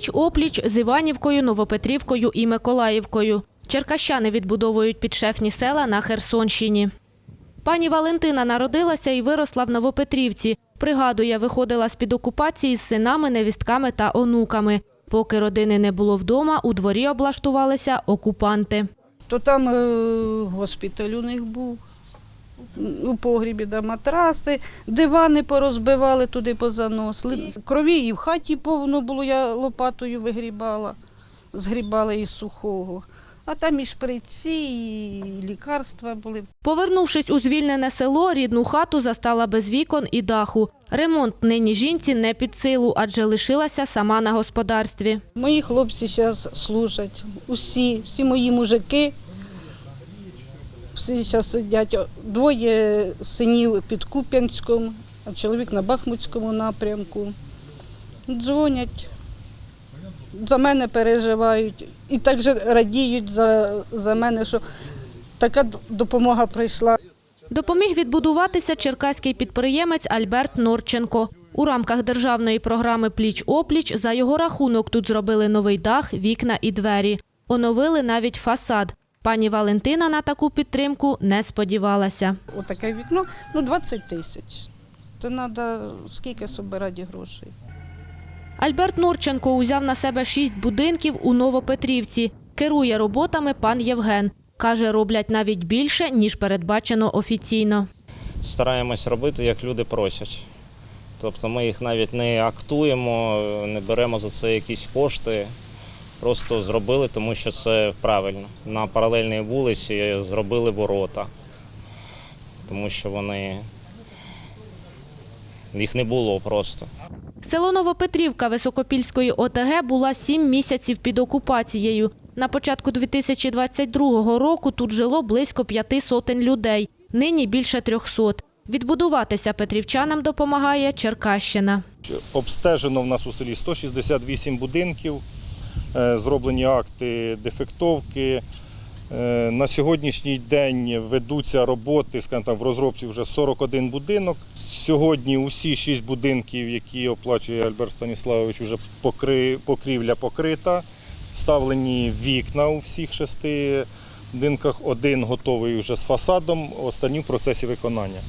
Пліч опліч з Іванівкою, Новопетрівкою і Миколаївкою. Черкащани відбудовують підшефні села на Херсонщині. Пані Валентина народилася і виросла в Новопетрівці. Пригадує, виходила з-під окупації з синами, невістками та онуками. Поки родини не було вдома, у дворі облаштувалися окупанти. То там е, госпіталь у них був. У погрібі да, матраси, дивани порозбивали, туди позаносили. Крові і в хаті повно було, я лопатою вигрібала, згрібала із сухого. А там і шприці, і лікарства були. Повернувшись у звільнене село, рідну хату застала без вікон і даху. Ремонт нині жінці не під силу, адже лишилася сама на господарстві. Мої хлопці зараз служать. Усі, всі мої мужики. Зараз сидять. Двоє синів під Куп'янськом, а чоловік на Бахмутському напрямку. Дзвонять, за мене переживають і так же радіють за, за мене, що така допомога прийшла. Допоміг відбудуватися черкаський підприємець Альберт Норченко. У рамках державної програми Пліч-опліч за його рахунок тут зробили новий дах, вікна і двері. Оновили навіть фасад. Пані Валентина на таку підтримку не сподівалася. Отаке вікно, ну 20 тисяч. Це треба скільки собирати грошей. Альберт Норченко узяв на себе шість будинків у Новопетрівці. Керує роботами пан Євген. Каже, роблять навіть більше, ніж передбачено офіційно. стараємось робити, як люди просять. Тобто ми їх навіть не актуємо, не беремо за це якісь кошти. Просто зробили, тому що це правильно. На паралельній вулиці зробили ворота, тому що вони їх не було просто. Село Новопетрівка Високопільської ОТГ була сім місяців під окупацією. На початку 2022 року тут жило близько п'яти сотень людей. Нині більше трьохсот. Відбудуватися петрівчанам допомагає Черкащина. Обстежено в нас у селі 168 будинків, зроблені акти дефектовки. Е, На сьогоднішній день ведуться роботи, скажімо так, в розробці вже 41 будинок. Сьогодні усі 6 будинків, які оплачує Альберт Станіславович, вже покрівля покрита. Вставлені вікна у всіх шести будинках. Один готовий вже з фасадом, останні в процесі виконання.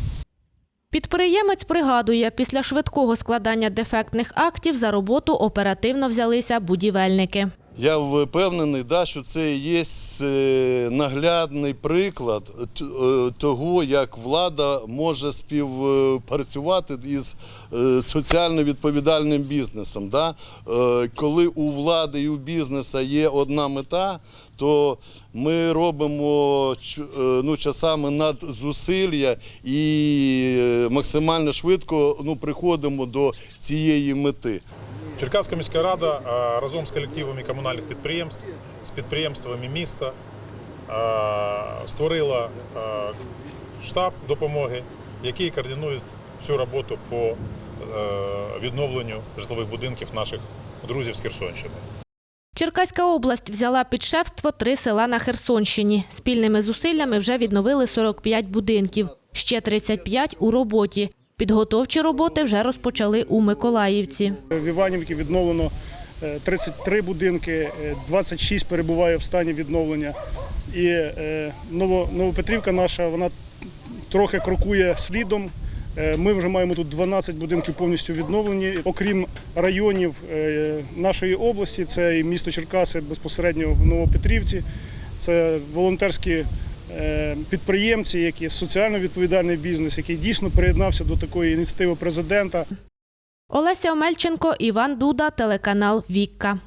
Підприємець пригадує, після швидкого складання дефектних актів за роботу оперативно взялися будівельники. Я впевнений, да, що це є е, наглядний приклад е, того, як влада може співпрацювати із е, соціально відповідальним бізнесом. Да? Коли у влади і у бізнесу є одна мета, то ми робимо ну, часами надзусилля і максимально швидко ну, приходимо до цієї мети. Черкаська міська рада разом з колективами комунальних підприємств, з підприємствами міста створила штаб допомоги, який координує всю роботу по е, відновленню житлових будинків наших друзів з Херсонщини. Черкаська область взяла під шефство три села на Херсонщині. Спільними зусиллями вже відновили 45 будинків, ще 35 у роботі. Підготовчі роботи вже розпочали у Миколаївці. В Іванівці відновлено е, 33 будинки, е, 26 перебуває в стані відновлення. І е, Новопетрівка наша, вона трохи крокує слідом. Е, Ми вже маємо тут 12 будинків повністю відновлені. Окрім районів е, нашої області, це і місто Черкаси безпосередньо в Новопетрівці, це волонтерські е, підприємці, які соціально відповідальний бізнес, який дійсно приєднався до такої ініціативи президента. Олеся Омельченко, Іван Дуда, телеканал Вікка.